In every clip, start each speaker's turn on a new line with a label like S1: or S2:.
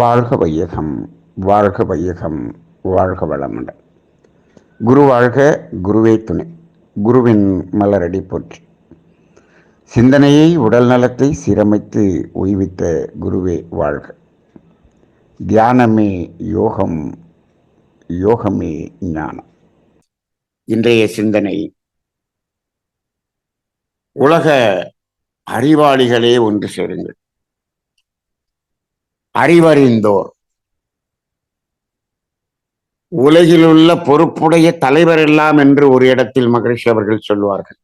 S1: வாழ்க வையகம் வாழ்க வையகம் வாழ்க வளமுடன். குரு வாழ்க குருவே துணை. குருவின் மலரடி போற்றி. சிந்தனையை உடல் நலத்தை சீரமைத்து ஓய்வித்த குருவே வாழ்க. தியானமே யோகம் யோகமே ஞானம். இன்றைய சிந்தனை உலக அறிவாளிகளே ஒன்று சேருங்கள். அறிவறிந்தோர். உலகிலுள்ள பொறுப்புடைய தலைவர் எல்லாம் என்று ஒரு இடத்தில் மகிழ்ச்சி அவர்கள் சொல்வார்கள்.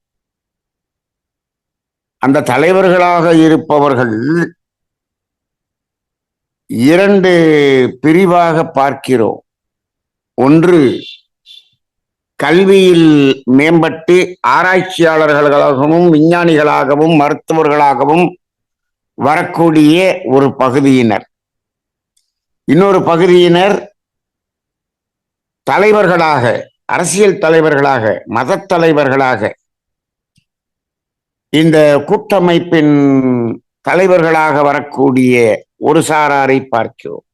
S1: அந்த தலைவர்களாக இருப்பவர்கள் இரண்டு பிரிவாக பார்க்கிறோம். ஒன்று கல்வியில் மேம்பட்டு ஆராய்ச்சியாளர்களாகவும் விஞ்ஞானிகளாகவும் மருத்துவர்களாகவும் வரக்கூடிய ஒரு பகுதியினர். இன்னொரு பகுதியினர் தலைவர்களாக அரசியல் தலைவர்களாக மத தலைவர்களாக இந்த கூட்டமைப்பின் தலைவர்களாக வரக்கூடிய ஒரு சாராரை பார்க்கிறோம்.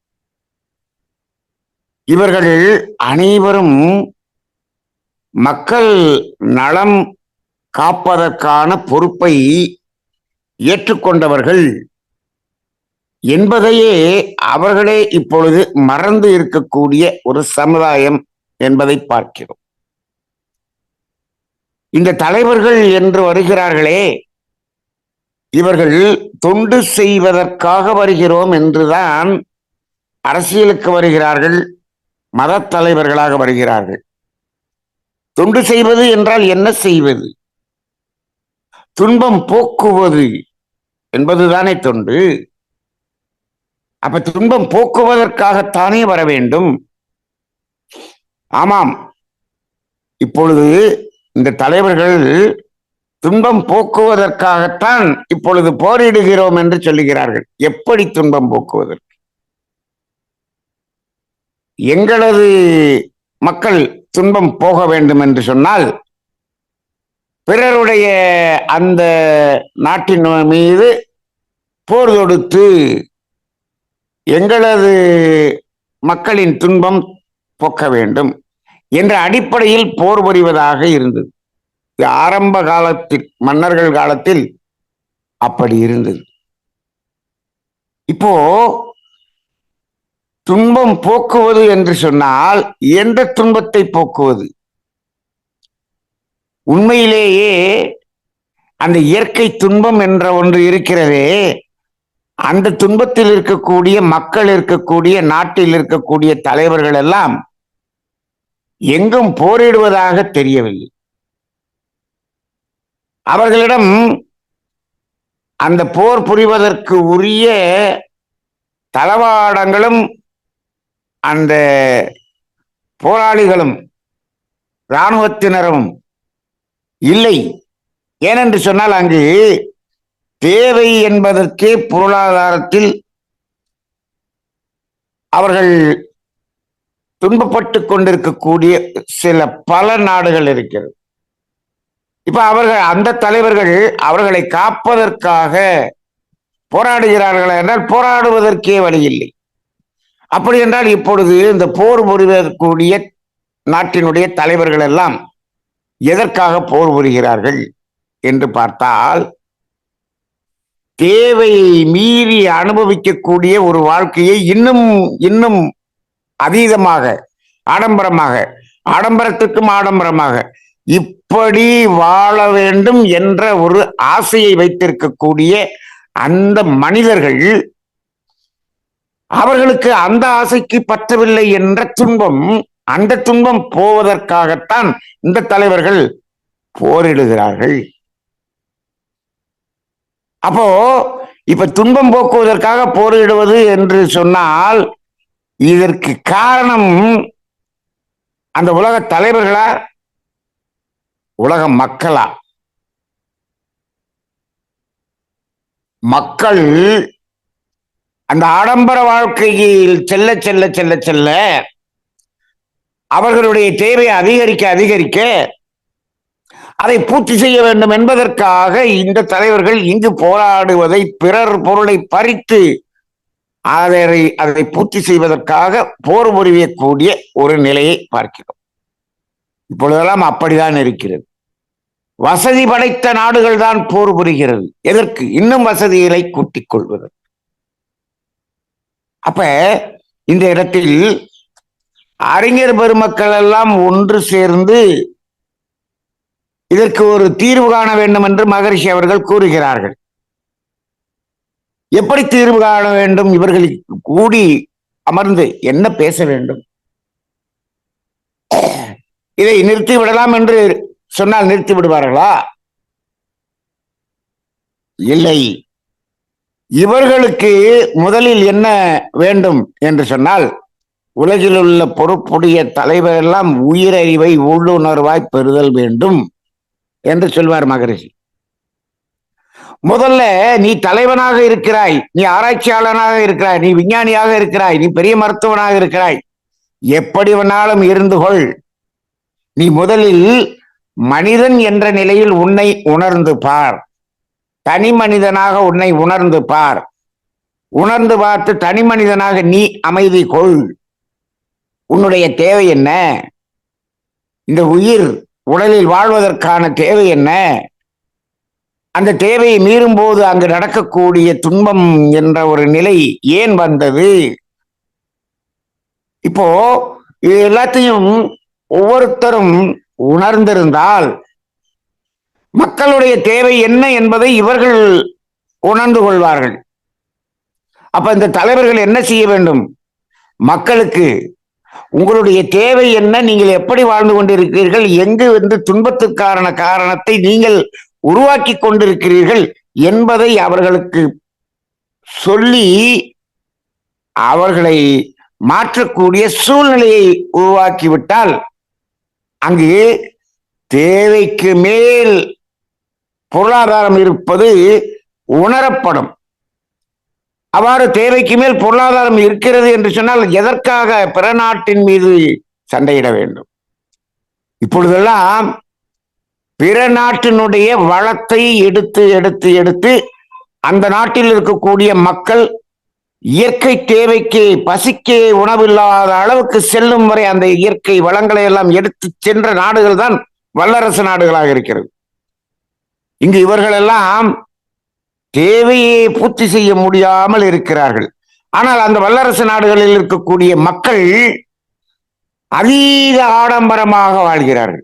S1: இவர்கள் அனைவரும் மக்கள் நலம் காப்பதற்கான பொறுப்பை ஏற்றுக்கொண்டவர்கள். என்பதையே அவர்களே இப்பொழுது மறந்து இருக்கக்கூடிய ஒரு சமுதாயம் என்பதை பார்க்கிறோம். இந்த தலைவர்கள் என்று வருகிறார்களே இவர்கள் தொண்டு செய்வதற்காக வருகிறோம் என்றுதான் அரசியலுக்கு வருகிறார்கள் மத தலைவர்களாக வருகிறார்கள். தொண்டு செய்வது என்றால் என்ன செய்வது? துன்பம் போக்குவது என்பதுதானே தொண்டு. அப்ப துன்பம் போக்குவதற்காகத்தானே வர வேண்டும்? ஆமாம். இப்பொழுது இந்த தலைவர்கள் துன்பம் போக்குவதற்காகத்தான் இப்பொழுது போரிடுகிறோம் என்று சொல்லுகிறார்கள். எப்படி துன்பம் போக்குவதற்கு? எங்களது மக்கள் துன்பம் போக வேண்டும் என்று சொன்னால் பிறருடைய அந்த நாட்டின் மீது போர் தொடுத்து எங்களது மக்களின் துன்பம் போக்க வேண்டும் என்ற அடிப்படையில் போர் புரிவதாக இருந்தது. ஆரம்ப காலத்தில் மன்னர்கள் காலத்தில் அப்படி இருந்தது. இப்போ துன்பம் போக்குவது என்று சொன்னால் எந்த துன்பத்தை போக்குவது? உண்மையிலேயே அந்த இயற்கை துன்பம் என்ற ஒன்று இருக்கிறதே. அந்த துன்பத்தில் இருக்கக்கூடிய மக்கள் இருக்கக்கூடிய நாட்டில் இருக்கக்கூடிய தலைவர்கள் எல்லாம் எங்கும் போரிடுவதாக தெரியவில்லை. அவர்களிடம் அந்த போர் புரிவதற்கு உரிய தளவாடங்களும் அந்த போராளிகளும் இராணுவத்தினரும் இல்லை. ஏனென்று சொன்னால் அங்கு தேவை என்பதற்கே பொருளாதாரத்தில் அவர்கள் துன்பப்பட்டு கொண்டிருக்கக்கூடிய சில பல நாடுகள் இருக்கிறது. இப்ப அவர்கள் அந்த தலைவர்கள் அவர்களை காப்பதற்காக போராடுகிறார்கள் என்றால் போராடுவதற்கே வழி இல்லை. அப்படி என்றால் இப்பொழுது இந்த போர் புரிவதற்குரிய நாட்டினுடைய தலைவர்கள் எல்லாம் எதற்காக போர் புரிகிறார்கள் என்று பார்த்தால் தேவையை மீறி அனுபவிக்கக்கூடிய ஒரு வாழ்க்கையை இன்னும் இன்னும் அதீதமாக ஆடம்பரமாக ஆடம்பரத்துக்கும் ஆடம்பரமாக இப்படி வாழ வேண்டும் என்ற ஒரு ஆசையை வைத்திருக்கக்கூடிய அந்த மனிதர்கள் அவர்களுக்கு அந்த ஆசைக்கு பற்றவில்லை என்ற துன்பம் அந்த துன்பம் போவதற்காகத்தான் இந்த தலைவர்கள் போரிடுகிறார்கள். அப்போ இப்ப துன்பம் போக்குவதற்காக போரிடுவது என்று சொன்னால் இதற்கு காரணம் அந்த உலக தலைவர்களா? உலக மக்களா? மக்கள் அந்த ஆடம்பர வாழ்க்கையில் செல்ல செல்ல செல்ல செல்ல அவர்களுடைய தேவை அதிகரிக்க அதிகரிக்க அதை பூர்த்தி செய்ய வேண்டும் என்பதற்காக இந்த தலைவர்கள் இங்கு போராடுவதை பிறர் பொருளை பறித்து அதை அதை பூர்த்தி செய்வதற்காக போர் புரியக்கூடிய ஒரு நிலையை பார்க்கிறோம். இப்பொழுதெல்லாம் அப்படிதான் இருக்கிறது. வசதி படைத்த நாடுகள் தான் போர் புரிகிறது. எதற்கு? இன்னும் வசதிகளை கூட்டிக் கொள்வது அப்ப இந்த இடத்தில் அறிஞர் பெருமக்கள் எல்லாம் ஒன்று சேர்ந்து இதற்கு ஒரு தீர்வு காண வேண்டும் என்று மகரிஷி அவர்கள் கூறுகிறார்கள். எப்படி தீர்வு காண வேண்டும்? இவர்கள் கூடி அமர்ந்து என்ன பேச வேண்டும்? இதை நிறுத்தி விடலாம் என்று சொன்னால் நிறுத்தி விடுவார்களா? இல்லை. இவர்களுக்கு முதலில் என்ன வேண்டும் என்று சொன்னால் உலகில் உள்ள பொறுப்புடைய தலைவரெல்லாம் உயிரறிவை உள்ளுணர்வாய் பெறுதல் வேண்டும். என்று சொல்வார் மகரிஷி. முதல்ல நீ தலைவனாக இருக்கிறாய் நீ ஆராய்ச்சியாளனாக இருக்கிறாய் நீ விஞ்ஞானியாக இருக்கிறாய் நீ பெரிய மருத்துவனாக இருக்கிறாய். எப்படி வேணாலும் இருந்து கொள். நீ முதலில் மனிதன் என்ற நிலையில் உன்னை உணர்ந்து பார். தனி மனிதனாக உன்னை உணர்ந்து பார். உணர்ந்து பார்த்து தனி மனிதனாக நீ அமைதி கொள். உன்னுடைய தேவை என்ன? இந்த உயிர் உடலில் வாழ்வதற்கான தேவை என்ன? அந்த தேவையை மீறும்போது அங்கு நடக்கக்கூடிய துன்பம் என்ற ஒரு நிலை ஏன் வந்தது? இப்போ இது எல்லாத்தையும் ஒவ்வொருத்தரும் உணர்ந்திருந்தால் மக்களுடைய தேவை என்ன என்பதை இவர்கள் உணர்ந்து கொள்வார்கள். அப்ப இந்த தலைவர்கள் என்ன செய்ய வேண்டும்? மக்களுக்கு உங்களுடைய தேவை என்ன? நீங்கள் எப்படி வாழ்ந்து கொண்டிருக்கிறீர்கள்? எங்கு வந்து துன்பத்துக்கான காரணத்தை நீங்கள் உருவாக்கி கொண்டிருக்கிறீர்கள் என்பதை அவர்களுக்கு சொல்லி அவர்களை மாற்றக்கூடிய சூழ்நிலையை உருவாக்கிவிட்டால் அங்கு தேவைக்கு மேல் பொருளாதாரம் இருப்பது உணரப்படும். அவ்வாறு தேவைக்கு மேல் பொருளாதாரம் இருக்கிறது என்று சொன்னால் எதற்காக பிற நாட்டின் மீது சண்டையிட வேண்டும்? இப்பொழுதெல்லாம் பிற நாட்டினுடைய வளத்தை எடுத்து எடுத்து எடுத்து அந்த நாட்டில் இருக்கக்கூடிய மக்கள் இயற்கை தேவைக்கு பசிக்கு உணவில்லாத அளவுக்கு செல்லும் வரை அந்த இயற்கை வளங்களை எல்லாம் எடுத்து சென்ற நாடுகள் தான் வல்லரசு நாடுகளாக இருக்கிறது. இங்கு இவர்கள் எல்லாம் தேவையை பூர்த்தி செய்ய முடியாமல் இருக்கிறார்கள். ஆனால் அந்த வல்லரசு நாடுகளில் இருக்கக்கூடிய மக்கள் அதீத ஆடம்பரமாக வாழ்கிறார்கள்.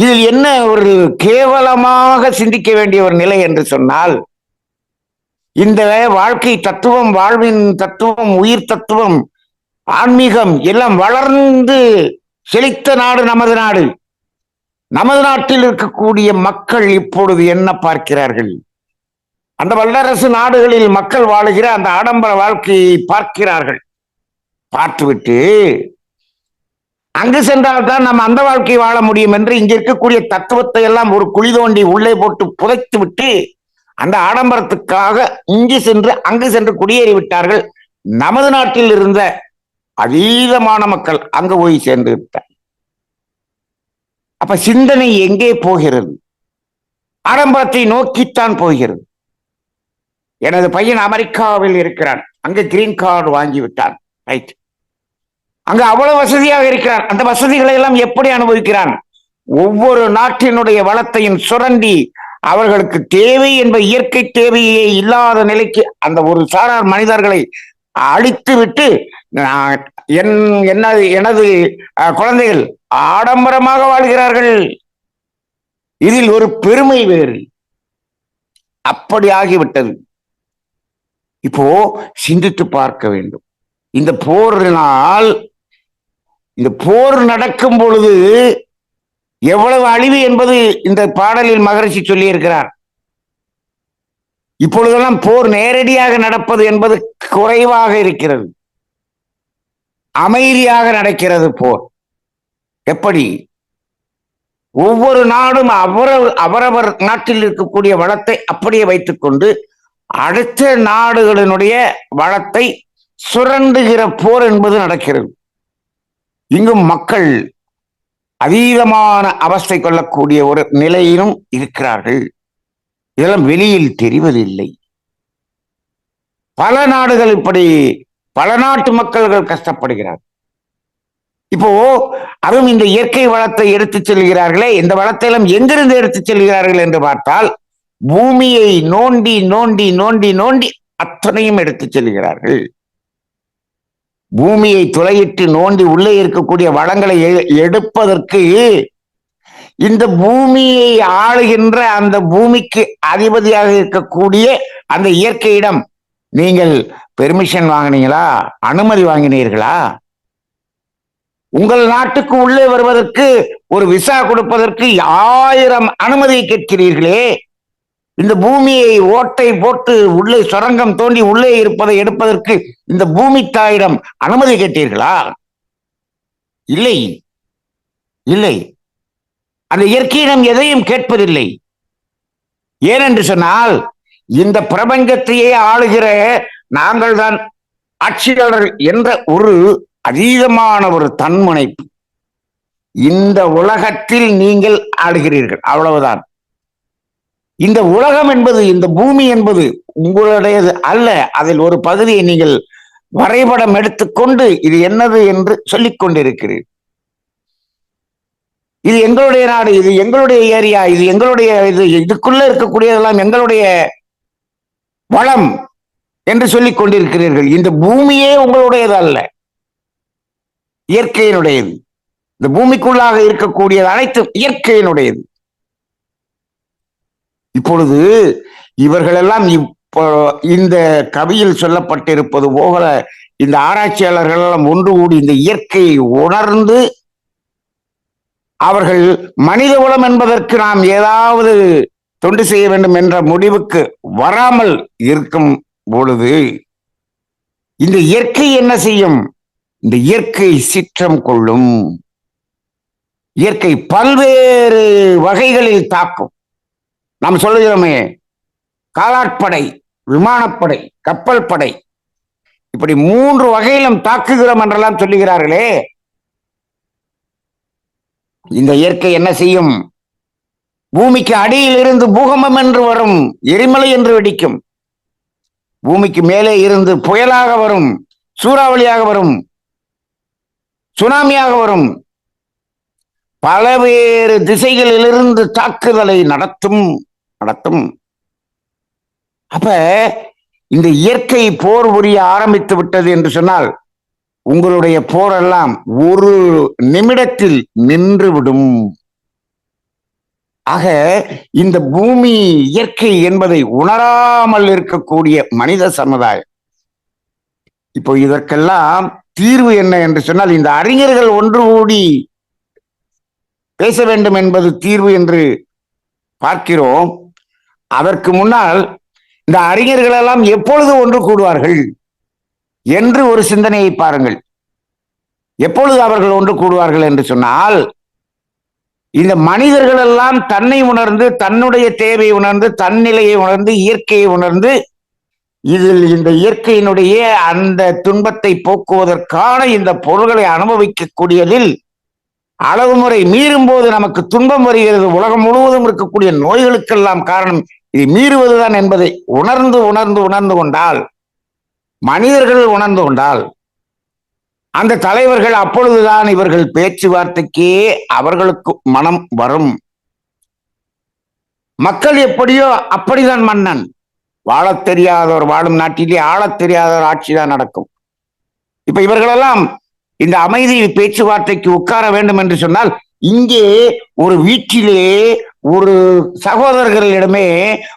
S1: இதில் என்ன ஒரு கேவலமாக சிந்திக்க வேண்டிய ஒரு நிலை என்று சொன்னால் இந்த வாழ்க்கை தத்துவம் வாழ்வின் தத்துவம் உயிர் தத்துவம் ஆன்மீகம் எல்லாம் வளர்ந்து செழித்த நாடு நமது நாடு. நமது நாட்டில் இருக்கக்கூடிய மக்கள் இப்பொழுது என்ன பார்க்கிறார்கள்? அந்த வல்லரசு நாடுகளில் மக்கள் வாழுகிற அந்த ஆடம்பர வாழ்க்கையை பார்க்கிறார்கள். பார்த்துவிட்டு அங்கு சென்றால் தான் நம்ம அந்த வாழ்க்கை வாழ முடியும் என்று இங்க இருக்கக்கூடிய தத்துவத்தை எல்லாம் ஒரு குழி தோண்டி உள்ளே போட்டு புதைத்து விட்டு அந்த ஆடம்பரத்துக்காக இங்கு சென்று அங்கு சென்று குடியேறி விட்டார்கள் நமது நாட்டில் இருந்த அதீதமான மக்கள் அங்கு போய் சேர்ந்து விட்டார். அப்ப சிந்தனை எங்கே போகிறது? ஆடம்பரத்தை நோக்கித்தான் போகிறது. எனது பையன் அமெரிக்காவில் இருக்கிறான். அங்க கிரீன் கார்டு வாங்கி விட்டான் ரைட் அங்க அவ்வளவு வசதியாக இருக்கிறான். அந்த வசதிகளை எல்லாம் எப்படி அனுபவிக்கிறான்? ஒவ்வொரு நாட்டினுடைய வளத்தையும் சுரண்டி அவர்களுக்கு தேவை என்ப இயற்கை தேவையே இல்லாத நிலைக்கு அந்த ஒரு சாரார் மனிதர்களை அழித்து விட்டு என் எனது எனது குழந்தைகள் ஆடம்பரமாக வாழ்கிறார்கள். இதில் ஒரு பெருமை வேறு. அப்படி ஆகிவிட்டது. இப்போ சிந்தித்து பார்க்க வேண்டும். இந்த போரினால் இந்த போர் நடக்கும் பொழுது எவ்வளவு அழிவு என்பது இந்த பாடலில் மகரிஷி சொல்லியிருக்கிறார். இப்பொழுதெல்லாம் போர் நேரடியாக நடப்பது என்பது குறைவாக இருக்கிறது. அமைதியாக நடக்கிறது போர். எப்படி? ஒவ்வொரு நாடும் அவரவர் அவரவர் நாட்டில் இருக்கக்கூடிய வளத்தை அப்படியே வைத்துக்கொண்டு அடுத்த நாடுகளினுடைய வளத்தை சுரண்டுகிற போர் என்பது நடக்கிறது. இங்கும் மக்கள் அதீதமான அவஸ்தை கொள்ளக்கூடிய ஒரு நிலையிலும் இருக்கிறார்கள். இதெல்லாம் வெளியில் தெரிவதில்லை. பல நாடுகள் இப்படி பல நாட்டு மக்கள்கள் கஷ்டப்படுகிறார்கள் இப்போ அதுவும் இந்த இயற்கை வளத்தை எடுத்துச் செல்கிறார்களே இந்த வளத்தை எல்லாம் எங்கிருந்து எடுத்துச் செல்கிறார்கள் என்று பார்த்தால் பூமியை நோண்டி நோண்டி நோண்டி நோண்டி அத்தனையும் எடுத்துச் செல்கிறார்கள். பூமியை துளையிட்டு நோண்டி உள்ளே இருக்கக்கூடிய வளங்களை எடுப்பதற்கு இந்த பூமியை ஆளுகின்ற அந்த பூமிக்கு அதிபதியாக இருக்கக்கூடிய அந்த இயற்கையிடம் நீங்கள் பெர்மிஷன் வாங்கினீங்களா? அனுமதி வாங்கினீர்களா? உங்கள் நாட்டுக்கு உள்ளே வருவதற்கு ஒரு விசா கொடுப்பதற்கு ஆயிரம் அனுமதியை கேட்கிறீர்களே. இந்த பூமியை ஓட்டை போட்டு உள்ளே சுரங்கம் தோண்டி உள்ளே இருப்பதை எடுப்பதற்கு இந்த பூமி தாயிடம் அனுமதி கேட்டீர்களா? இல்லை. இல்லை. அந்த இயற்கையிடம் எதையும் கேட்பதில்லை. ஏனென்று சொன்னால் இந்த பிரபஞ்சத்தையே ஆளுகிற நாங்கள் தான் ஆட்சியாளர் என்ற ஒரு அதீதமான ஒரு தன்முனைப்பு. இந்த உலகத்தில் நீங்கள் ஆளுகிறீர்கள். அவ்வளவுதான். இந்த உலகம் என்பது இந்த பூமி என்பது உங்களுடையது அல்ல. அதில் ஒரு பகுதியை நீங்கள் வரைபடம் எடுத்துக்கொண்டு இது என்னது என்று சொல்லிக் கொண்டிருக்கிறீர்கள். இது எங்களுடைய நாடு இது எங்களுடைய ஏரியா இது எங்களுடைய இது இதுக்குள்ள இருக்கக்கூடியதெல்லாம் எங்களுடைய வளம் என்று சொல்லிக் கொண்டிருக்கிறீர்கள். இந்த பூமியே உங்களுடையது அல்ல. இயற்கையினுடையது. இந்த பூமிக்குள்ளாக இருக்கக்கூடியது அனைத்தும் இயற்கையினுடையது. இப்பொழுது இவர்களெல்லாம் இப்போ இந்த கவியில் சொல்லப்பட்டிருப்பது போல இந்த ஆராய்ச்சியாளர்கள் எல்லாம் ஒன்று கூடி இந்த இயற்கையை உணர்ந்து அவர்கள் மனித குலம் என்பதற்கு நாம் ஏதாவது தொண்டு செய்ய வேண்டும் என்ற முடிவுக்கு வராமல் இருக்கும் பொழுது இந்த இயற்கை என்ன செய்யும்? இந்த இயற்கை சிற்றம் கொள்ளும். இயற்கை பல்வேறு வகைகளில் தாக்கும். நாம் சொல்லுகிறோமே காலாட்படை விமானப்படை கப்பல் படை இப்படி மூன்று வகையிலும் தாக்குகிறோம் என்றெல்லாம் சொல்லுகிறார்களே. இந்த இயற்கை என்ன செய்யும்? பூமிக்கு அடியில் இருந்து பூகம்பம் என்று வரும் எரிமலை என்று வெடிக்கும். பூமிக்கு மேலே இருந்து புயலாக வரும் சூறாவளியாக வரும் சுனாமியாக வரும் பலவேறு திசைகளிலிருந்து தாக்குதலை நடத்தும் நடத்தும். அப்ப இந்த இயற்கை போர் புரிய ஆரம்பித்து விட்டது என்று சொன்னால் உங்களுடைய போரெல்லாம் ஒரு நிமிடத்தில் நின்றுவிடும் ஆக இந்த பூமி இயற்கை என்பதை உணராமல் இருக்கக்கூடிய மனித சமுதாயம். இப்போ இதற்கெல்லாம் தீர்வு என்ன என்று சொன்னால் இந்த அறிஞர்கள் ஒன்று கூடி பேச வேண்டும் என்பது தீர்வு என்று பார்க்கிறோம். அதற்கு முன்னால் இந்த அறிஞர்கள் எல்லாம் எப்பொழுது ஒன்று கூடுவார்கள் என்று ஒரு சிந்தனையை பாருங்கள். எப்பொழுது அவர்கள் ஒன்று கூடுவார்கள் என்று சொன்னால் இந்த மனிதர்கள் எல்லாம் தன்னை உணர்ந்து தன்னுடைய தேவையை உணர்ந்து தன்னிலையை உணர்ந்து இயற்கையை உணர்ந்து இதில் இந்த இயற்கையினுடைய அந்த துன்பத்தை போக்குவதற்கான இந்த பொருள்களை அனுபவிக்கக்கூடியதில் அளவு முறை மீறும் போது நமக்கு துன்பம் வருகிறது. உலகம் முழுவதும் இருக்கக்கூடிய நோய்களுக்கெல்லாம் காரணம் இது மீறுவதுதான் என்பதை உணர்ந்து உணர்ந்து உணர்ந்து கொண்டால் மனிதர்கள் உணர்ந்து கொண்டால் அந்த தலைவர்கள் அப்பொழுதுதான் இவர்கள் பேச்சுவார்த்தைக்கே அவர்களுக்கு மனம் வரும். மக்கள் எப்படியோ அப்படிதான் மன்னன். வாழத் தெரியாதவர் வாழும் நாட்டிலே ஆளத் தெரியாதவர் ஆட்சிதான் நடக்கும். இப்ப இவர்களெல்லாம் இந்த அமைதி பேச்சுவார்த்தைக்கு உட்கார வேண்டும் என்று சொன்னால் இங்கே ஒரு வீட்டிலே ஒரு சகோதரர்களிடமே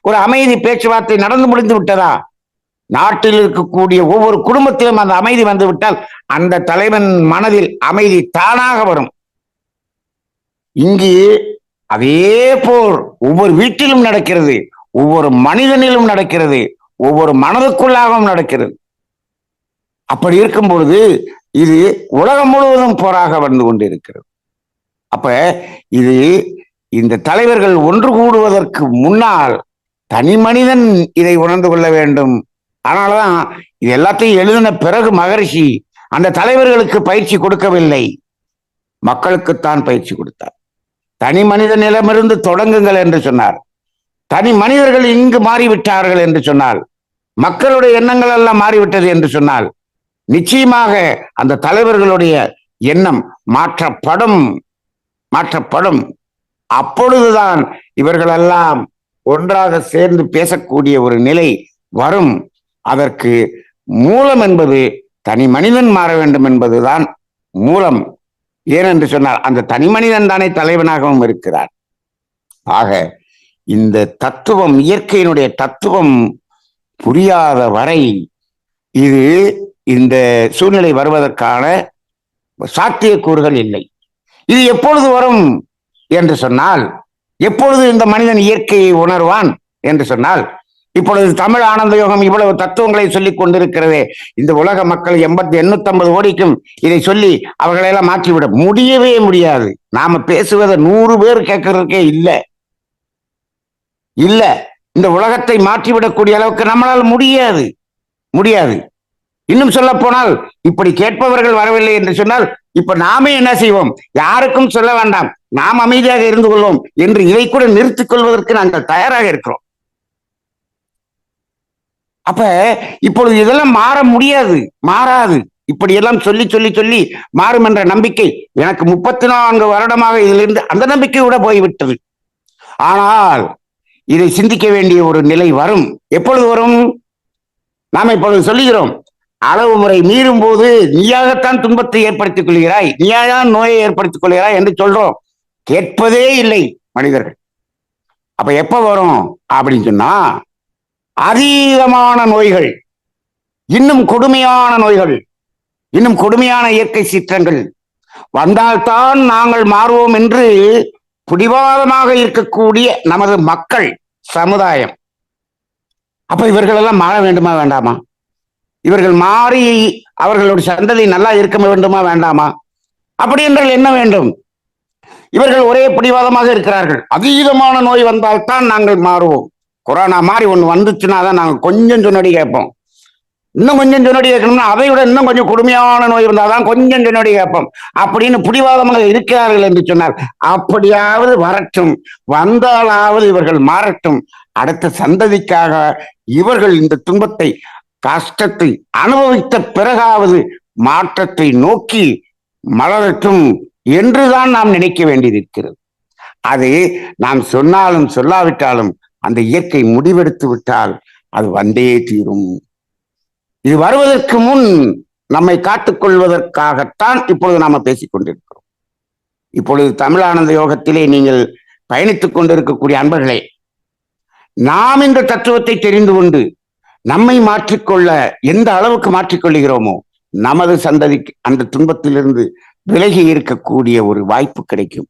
S1: ஒரு அமைதி பேச்சுவார்த்தை நடந்து முடிந்து விட்டதா? நாட்டில் இருக்கக்கூடிய ஒவ்வொரு குடும்பத்திலும் அந்த அமைதி வந்துவிட்டால் அந்த தலைவன் மனதில் அமைதி தானாக வரும். இங்கு அதே போல் ஒவ்வொரு வீட்டிலும் நடக்கிறது ஒவ்வொரு மனிதனிலும் நடக்கிறது ஒவ்வொரு மனதுக்குள்ளாகவும் நடக்கிறது. அப்படி இருக்கும் பொழுது இது உலகம் முழுவதும் போராக வந்து கொண்டிருக்கிறது. அப்ப இது இந்த தலைவர்கள் ஒன்று கூடுவதற்கு முன்னால் தனி மனிதன் இதை உணர்ந்து கொள்ள வேண்டும். அதனாலதான் இது எல்லாத்தையும் எழுதின பிறகு மகரிஷி அந்த தலைவர்களுக்கு பயிற்சி கொடுக்கவில்லை. மக்களுக்குத்தான் பயிற்சி கொடுத்தார். தனி மனிதனிடமிருந்து தொடங்குங்கள் என்று சொன்னார். தனி மனிதர்கள் இங்கு மாறிவிட்டார்கள் என்று சொன்னால் மக்களுடைய எண்ணங்கள் எல்லாம் மாறிவிட்டது என்று சொன்னால் நிச்சயமாக அந்த தலைவர்களுடைய எண்ணம் மாற்றப்படும் மாற்றப்படும். அப்பொழுதுதான் இவர்களெல்லாம் ஒன்றாக சேர்ந்து பேசக்கூடிய ஒரு நிலை வரும். அதற்கு மூலம் என்பது தனி மனிதன் மாற வேண்டும் என்பதுதான் மூலம். ஏனென்று சொன்னால் அந்த தனி மனிதன் தானே தலைவனாகவும் இருக்கிறார். ஆக இந்த தத்துவம் இயற்கையினுடைய தத்துவம் புரியாத வரை இது இந்த சூழ்நிலை வருவதற்கான சாத்தியக்கூறுகள் இல்லை. இது எப்பொழுது வரும் என்று சொன்னால் எப்பொழுது இந்த மனிதன் இயற்கையை உணர்வான் என்று சொன்னால் இப்பொழுது தமிழ் ஆனந்த யோகம் இவ்வளவு தத்துவங்களை சொல்லிக் கொண்டிருக்கிறதே இந்த உலக மக்கள் எண்பத்தி எண்ணூத்தி ஐம்பது கோடிக்கும் இதை சொல்லி அவர்களெல்லாம் மாற்றிவிட முடியவே முடியாது. நாம பேசுவதை நூறு பேர் கேட்கறதுக்கே இல்லை. இல்ல. இந்த உலகத்தை மாற்றிவிடக்கூடிய அளவுக்கு நம்மளால் முடியாது. முடியாது. இன்னும் சொல்ல போனால் இப்படி கேட்பவர்கள் வரவில்லை என்று சொன்னால் இப்ப நாமே என்ன செய்வோம்? யாருக்கும் சொல்ல வேண்டாம். நாம் அமைதியாக இருந்து கொள்வோம் என்று இதை கூட நிறுத்திக் கொள்வதற்கு நாங்கள் தயாராக இருக்கிறோம். அப்ப இப்பொழுது இதெல்லாம் மாற முடியாது மாறாது. இப்படியெல்லாம் சொல்லி சொல்லி சொல்லி மாறும் என்ற நம்பிக்கை எனக்கு முப்பத்தி நான்கு வருடமாக இதிலிருந்து அந்த நம்பிக்கை கூட போய்விட்டது. ஆனால் இதை சிந்திக்க வேண்டிய ஒரு நிலை வரும். எப்பொழுது வரும்? நாம் இப்பொழுது சொல்லுகிறோம் அளவு முறை மீறும் போது நீயாகத்தான் துன்பத்தை ஏற்படுத்திக் கொள்கிறாய் நீயாதான் நோயை ஏற்படுத்திக் கொள்கிறாய் என்று சொல்றோம். கேட்பதே இல்லை மனிதர்கள். அப்ப எப்ப வரும் அப்படின்னு சொன்னா அதீதமான நோய்கள் இன்னும் கொடுமையான நோய்கள் இன்னும் கொடுமையான இயற்கை சீற்றங்கள். வந்தால்தான் நாங்கள் மாறுவோம் என்று பிடிவாதமாக இருக்கக்கூடிய நமது மக்கள் சமுதாயம். அப்ப இவர்களெல்லாம் மாற வேண்டுமா வேண்டாமா? இவர்கள் மாறி அவர்களுடைய சந்ததி நல்லா இருக்க வேண்டுமா வேண்டாமா? அப்படி என்றால் என்ன வேண்டும்? இவர்கள் ஒரே பிடிவாதமாக இருக்கிறார்கள். அதீதமான நோய் வந்தால்தான் நாங்கள் மாறுவோம். கொரோனா மாதிரி ஒண்ணு வந்துச்சுன்னா தான் நாங்கள் கொஞ்சம் சொன்னடி கேட்போம். இன்னும் கொஞ்சம் சொன்னடி கேட்கணும்னா அதை விட இன்னும் கொஞ்சம் கொடுமையான நோய் இருந்தாதான் கொஞ்சம் சொன்னடி கேட்போம். அப்படின்னு பிடிவாதமாக இருக்கிறார்கள் என்று சொன்னார் அப்படியாவது வரட்டும். வந்தாலாவது இவர்கள் மாறட்டும். அடுத்த சந்ததிக்காக இவர்கள் இந்த துன்பத்தை கஷ்டத்தை அனுபவித்த பிறகாவது மாற்றத்தை நோக்கி மலரட்டும் என்றுதான் நாம் நினைக்க வேண்டியிருக்கிறது. அது நாம் சொன்னாலும் சொல்லாவிட்டாலும் அந்த இயற்கை முடிவெடுத்து விட்டால் அது வந்தே தீரும். இது வருவதற்கு முன் நம்மை காத்துக்கொள்வதற்காகத்தான் இப்பொழுது நாம பேசிக் கொண்டிருக்கிறோம். இப்பொழுது தமிழானந்த யோகத்திலே நீங்கள் பயணித்துக் கொண்டிருக்கக்கூடிய அன்பர்களே நாம் இந்த தத்துவத்தை தெரிந்து கொண்டு நம்மை மாற்றிக்கொள்ள எந்த அளவுக்கு மாற்றிக்கொள்கிறோமோ நமது சந்ததிக்கு அந்த துன்பத்திலிருந்து விலகி இருக்கக்கூடிய ஒரு வாய்ப்பு கிடைக்கும்.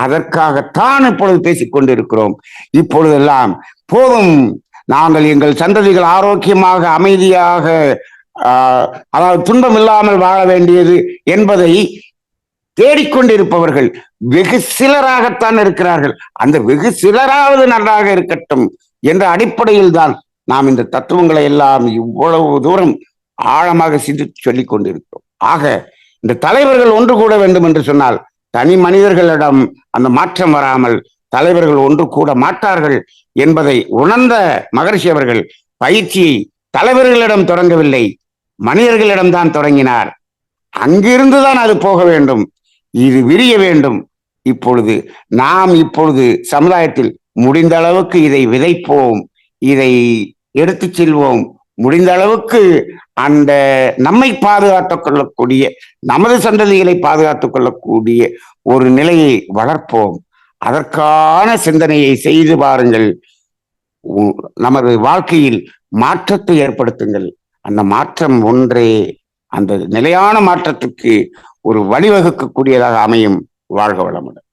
S1: அதற்காகத்தான் இப்பொழுது பேசிக் கொண்டிருக்கிறோம். இப்பொழுதெல்லாம் போதும். நாங்கள் எங்கள் சந்ததிகள் ஆரோக்கியமாக அமைதியாக ஆஹ், அதாவது துன்பம் இல்லாமல் வாழ வேண்டியது என்பதை தேடிக்கொண்டிருப்பவர்கள் வெகு சிலராகத்தான் இருக்கிறார்கள். அந்த வெகு சிலராவது நன்றாக இருக்கட்டும் என்ற அடிப்படையில் தான் நாம் இந்த தத்துவங்களை எல்லாம் இவ்வளவு தூரம் ஆழமாக சிந்தித்து சொல்லிக் கொண்டிருக்கிறோம் ஆக இந்த தலைவர்கள் ஒன்று கூட வேண்டும் என்று சொன்னால் தனி மனிதர்களிடம் அந்த மாற்றம் வராமல் தலைவர்கள் ஒன்று கூட மாட்டார்கள் என்பதை உணர்ந்த மகரிஷி அவர்கள் பயிற்சியை தலைவர்களிடம் தொடங்கவில்லை மனிதர்களிடம்தான் தொடங்கினார். அங்கிருந்துதான் அது போக வேண்டும் இது விரிய வேண்டும். இப்பொழுது நாம் இப்பொழுது சமுதாயத்தில் முடிந்த அளவுக்கு இதை விதைப்போம் இதை எடுத்து செல்வோம். முடிந்த அளவுக்கு அந்த நம்மை பாதுகாத்துக் கொள்ளக்கூடிய நமது சந்ததிகளை பாதுகாத்துக் கொள்ளக்கூடிய ஒரு நிலையை வளர்ப்போம். அதற்கான சிந்தனையை செய்து பாருங்கள். உ- நமது வாழ்க்கையில் மாற்றத்தை ஏற்படுத்துங்கள். அந்த மாற்றம் ஒன்றே அந்த நிலையான மாற்றத்துக்கு ஒரு வழிவகுக்கக்கூடியதாக அமையும். வாழ்க வளமுடன்.